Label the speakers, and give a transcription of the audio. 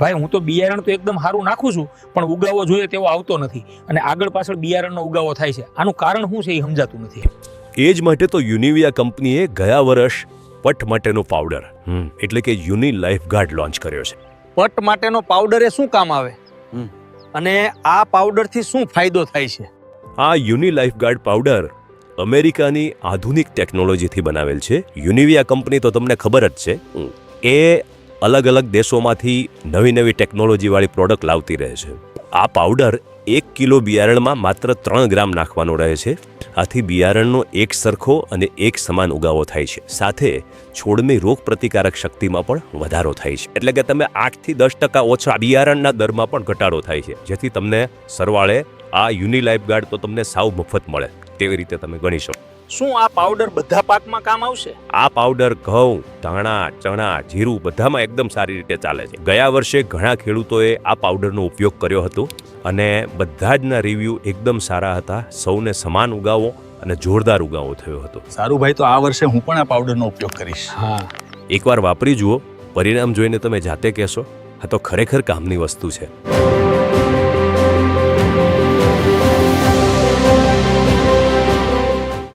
Speaker 1: ભાઈ હું તો બિયારણ તો એકદમ સારું નાખું છું પણ ઉગાવો જોઈએ તેવો આવતો નથી. અને આગળ પાછળ બિયારણનો ઉગાવો થાય છે. આનું કારણ શું છે એ સમજાતું નથી.
Speaker 2: એ જ માટે તો યુનિવિયા કંપનીએ ગયા વર્ષ પટ માટેનો પાવડર એટલે કે યુનિ લાઈફ ગાર્ડ લોન્ચ કર્યો છે.
Speaker 3: પટ માટેનો પાવડર એ શું કામ આવે? અને આ પાવડરથી શું ફાયદો થાય છે?
Speaker 2: આ યુનિ લાઈફ ગાર્ડ પાવડર અમેરિકાની આધુનિક ટેકનોલોજીથી બનાવેલ છે. યુનિવિયા કંપની તો તમને ખબર જ છે. એ અલગ અલગ દેશોમાંથી નવી નવી ટેકનોલોજીવાળી પ્રોડક્ટ લાવતી રહે છે. આ પાવડર એક કિલો બિયારણમાં માત્ર ત્રણ ગ્રામ નાખવાનો રહે છે. આથી બિયારણનો એક સરખો અને એક સમાન ઉગાવો થાય છે. સાથે છોડની રોગ પ્રતિકારક શક્તિમાં પણ વધારો થાય છે. એટલે કે તમે આઠથી દસ ટકા ઓછા બિયારણના દરમાં પણ ઘટાડો થાય છે. જેથી તમને સરવાળે આ યુનિ લાઈફ ગાર્ડ તો તમને સાવ મફત મળે. તેવી રીતે તમે ગણી શકો.
Speaker 3: શું આ પાવડર બધા પાકમાં કામ આવશે?
Speaker 2: આ પાવડર ઘઉં ધાણા ચણા જીરું બધામાં એકદમ સારી રીતે ચાલે છે. ગયા વર્ષે ઘણા ખેડૂતોએ આ પાવડરનો ઉપયોગ કર્યો હતો અને બધા જના રિવ્યૂ એકદમ સારા હતા. સૌને સમાન ઉગાવો અને જોરદાર ઉગાવો થયો હતો.
Speaker 4: સારું ભાઈ તો આ વર્ષે હું પણ આ પાવડરનો ઉપયોગ કરીશ.
Speaker 1: હા.
Speaker 2: એકવાર વાપરી જુઓ. પરિણામ જોઈને તમે જાતે કહેશો. આ તો ખરેખર કામની વસ્તુ છે.